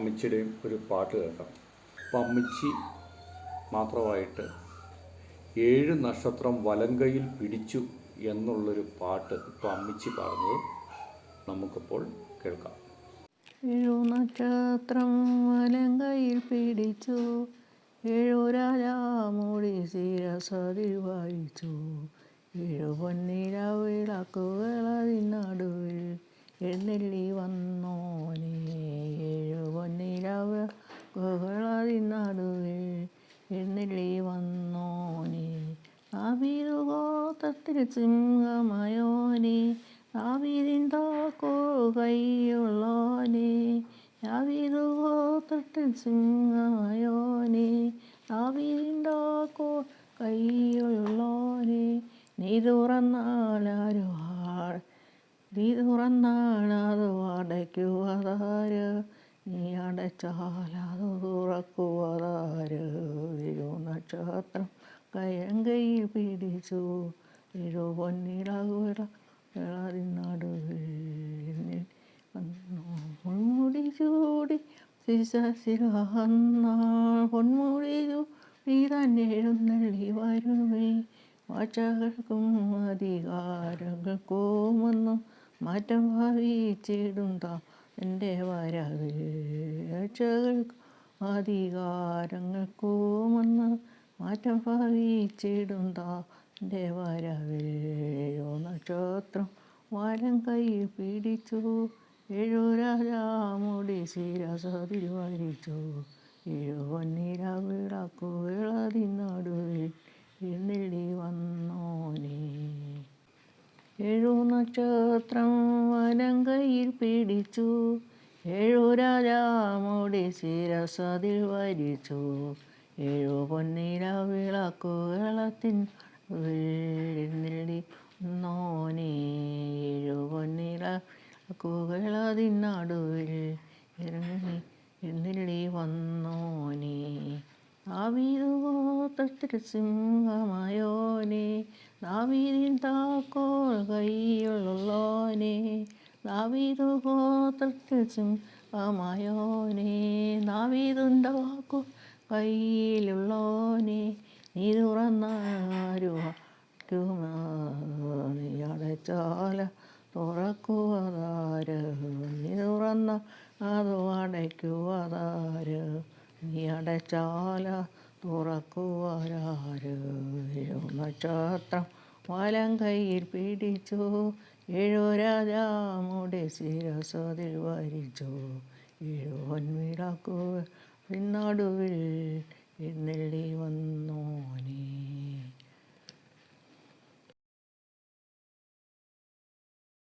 അമ്മച്ചിയുടെയും ഒരു പാട്ട് കേൾക്കാം. അപ്പം അമ്മച്ചി മാത്രമായിട്ട് ഏഴ് നക്ഷത്രം വലങ്കയിൽ പിടിച്ചു എന്നുള്ളൊരു പാട്ട് ഇപ്പോൾ അമ്മച്ചി പാടുന്നത് നമുക്കിപ്പോൾ കേൾക്കാം. ഏഴു നക്ഷത്രം വലങ്കയിൽ പിടിച്ചു ഏഴു രാജാമൂടി ശിരസതിൽ വായിച്ചു ഏഴു പൊന്നിര അതിനടുവിൽ എഴുന്നള്ളി വന്നോനെ ഏഴു പൊന്നിര വിളക്കുകൾ അതിനടുവിൽ എഴുന്നള്ളി വന്നോനെ ആവിരു ഗോത്രത്തിൽ സിംഹമയോനെ ആവിരിൻ താക്കോ കൈയുള്ളോനെ ആവിരു ഗോത്രത്തിൽ സിംഹമയോനെ ആവിരിൻ താക്കോ കൈയുള്ളോനെ നീ തുറന്നാലാരോ അടയ്ക്കുവതാര് നീ അടച്ചാലത് തുറക്കുവതാര്? തിരുനക്ഷത്രം കയങ്കയിൽ പിടിച്ചു. ഒരു പൊന്നിളകുവിള നടുവിൽ പൊന്മുടി ചൂടി ശിശിര വന്നാൾ പൊന്മുടി ചൂടി തന്നെ എഴുന്നള്ളി വരുമേ. വാച്ചകൾക്കും അധികാരങ്ങൾക്കുമൊന്നും മാറ്റം ഭാവിച്ചിടുന്ന എന്റെ വരവിൽ വാച്ചകൾക്കും അധികാരങ്ങൾക്കുമൊന്ന് മാറ്റം ഭാവിച്ചിടുന്ന എന്റെ വരവിൽ ഏഴോ നക്ഷത്രം വലം കൈയിൽ പിടിച്ചു. ഏഴു രാജാമുടി ശിരസതിൽ വരിച്ചു. ഏഴു വന്നിര വിളക്കുകളതിനടുവിൽ എഴുന്നള്ളി വന്നോനെ. ഏഴു നക്ഷത്രം വലം കൈയിൽ പിടിച്ചു. ഏഴു രാജാമുടി ശിരസതിൽ വരിച്ചു. ഏഴു പൊന്നിര വിളക്കുകളത്തിൻ എഴുന്നള്ളി വന്നോനെ ഏഴു കുകളതിനടുവിൽ ഇറങ്ങി എഴുന്നള്ളി വന്നോനെ. ദാവീദുഗോത്രത്തിൽ സിംഹമായോനെ. ദാവീദിൻ താക്കോൽ കൈയുള്ളോനെ. ദാവീദുഗോത്രത്തിൽ സിംഹമായോനെ. താക്കോൽ കയ്യിലുള്ളോനെ. അടച്ചാല തുറക്കുവതാര്. നീ തുറന്ന അത് അടയ്ക്കുവതാര്. നീ അടച്ചാല തുറക്കുവരാര് നക്ഷത്രം വലം കയ്യിൽ പിടിച്ചു. ഏഴോ രാജാമുടെ ശിരസതിൽ വരിച്ചു ഏഴോൻ വൻവിളക്കുകൾ നടുവിൽ എഴുന്നള്ളി വന്നോനേ.